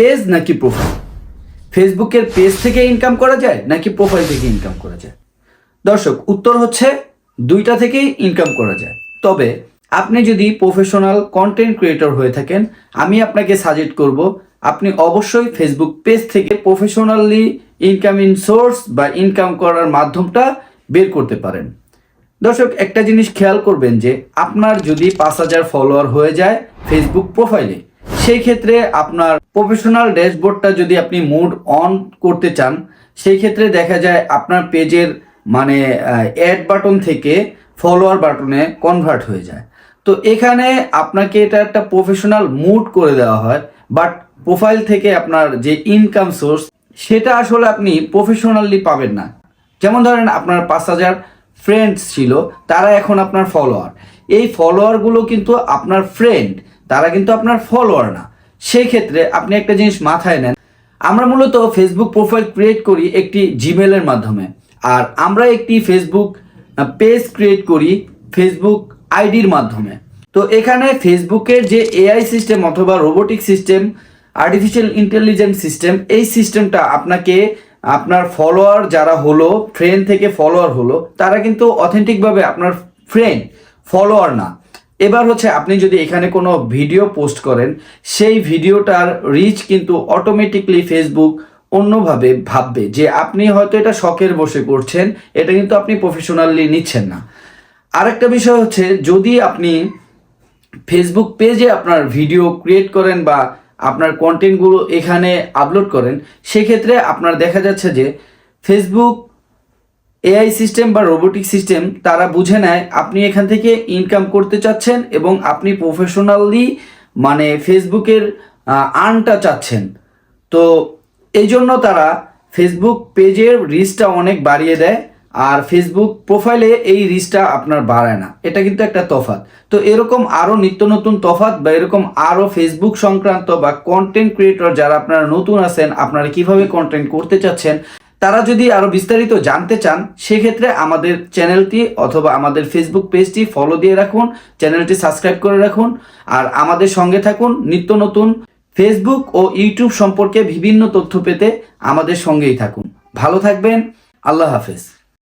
Page নাকি profile ফেসবুকের page থেকে ইনকাম করা যায় নাকি প্রোফাইল থেকে ইনকাম করা যায়? দর্শক, উত্তর হচ্ছে দুইটা থেকেই ইনকাম করা যায়। তবে আপনি যদি প্রফেশনাল কন্টেন্ট ক্রিয়েটর হয়ে থাকেন, আমি আপনাকে সাজেস্ট করব, আপনি অবশ্যই ফেসবুক পেজ থেকে প্রফেশনালি ইনকাম ইন সোর্স বা ইনকাম করার মাধ্যমটা বের করতে পারেন। দর্শক, একটা জিনিস খেয়াল করবেন যে আপনার যদি পাঁচ হাজার ফলোয়ার হয়ে যায় ফেসবুক প্রোফাইলে সেই ক্ষেত্রে আপনার প্রফেশনাল ড্যাশবোর্ডটা যদি আপনি মুড অন করতে চান, সেই ক্ষেত্রে দেখা যায় আপনার পেজের মানে অ্যাড বাটন থেকে ফলোয়ার বাটনে কনভার্ট হয়ে যায়। তো এখানে আপনাকে এটা একটা প্রফেশনাল মুড করে দেওয়া হয় বাট প্রোফাইল থেকে আপনার যে ইনকাম সোর্স সেটা আসলে আপনি প্রফেশনালি পাবেন না। যেমন ধরেন আপনার পাঁচ হাজার ফ্রেন্ডস ছিল, তারা এখন আপনার ফলোয়ার এই ফলোয়ারগুলো কিন্তু আপনার ফ্রেন্ড তারা কিন্তু আপনার ফলোয়ার না। সেই ক্ষেত্রে আপনি একটা জিনিস মাথায় নেন। আমরা মূলত ফেসবুক প্রোফাইল ক্রিয়েট করি একটি জিমেলের মাধ্যমে। আর আমরা একটি ফেসবুক পেজ ক্রিয়েট করি ফেসবুক আইডির মাধ্যমে। তো এখানে ফেসবুকের যে এআই সিস্টেম অথবা robotic system artificial intelligence system এই সিস্টেমটা আপনাকে, আপনার ফলোয়ার যারা হলো ফ্রেন্ড থেকে ফলোয়ার হলো, তারা কিন্তু অথেন্টিকভাবে আপনার ফ্রেন্ড ফলোয়ার না। এবার হচ্ছে আপনি যদি এখানে কোনো ভিডিও পোস্ট করেন, সেই ভিডিওটার রিচ কিন্তু অটোমেটিকলি ফেসবুক অন্যভাবে ভাববে যে আপনি হয়তো এটা শখের বসে করছেন, এটা কিন্তু আপনি প্রফেশনালি নিচ্ছেন না। আরেকটা বিষয় হচ্ছে যদি আপনি ফেসবুক পেজে আপনার ভিডিও ক্রিয়েট করেন বা আপনার কন্টেন্টগুলো এখানে আপলোড করেন, সেক্ষেত্রে আপনার দেখা যাচ্ছে যে ফেসবুক এআই সিস্টেম বা রোবোটিক সিস্টেম তারা বুঝে নেয় আপনি এখান থেকে ইনকাম করতে চাচ্ছেন এবং আপনি প্রফেশনালি মানে ফেসবুকের আর্নটা চাচ্ছেন। তো এই জন্য তারা ফেসবুক পেজের রিচটা অনেক বাড়িয়ে দেয় আর ফেসবুক প্রোফাইলে এই রিচটা আপনার বাড়ায় না। এটা কিন্তু একটা তফাৎ। তো এরকম আরও নিত্য নতুন তফাৎ বা এরকম আরও ফেসবুক সংক্রান্ত বা কন্টেন্ট ক্রিয়েটর যারা আপনারা নতুন আছেন, আপনারা কীভাবে কন্টেন্ট করতে চাচ্ছেন তারা যদি আরও বিস্তারিত জানতে চান, সেক্ষেত্রে আমাদের চ্যানেলটি অথবা আমাদের ফেসবুক পেজটি ফলো দিয়ে রাখুন, চ্যানেলটি সাবস্ক্রাইব করে রাখুন, আর আমাদের সঙ্গে থাকুন নিত্য নতুন ফেসবুক ও ইউটিউব সম্পর্কে বিভিন্ন তথ্য পেতে আমাদের সঙ্গেই থাকুন। ভালো থাকবেন, আল্লাহ হাফেজ।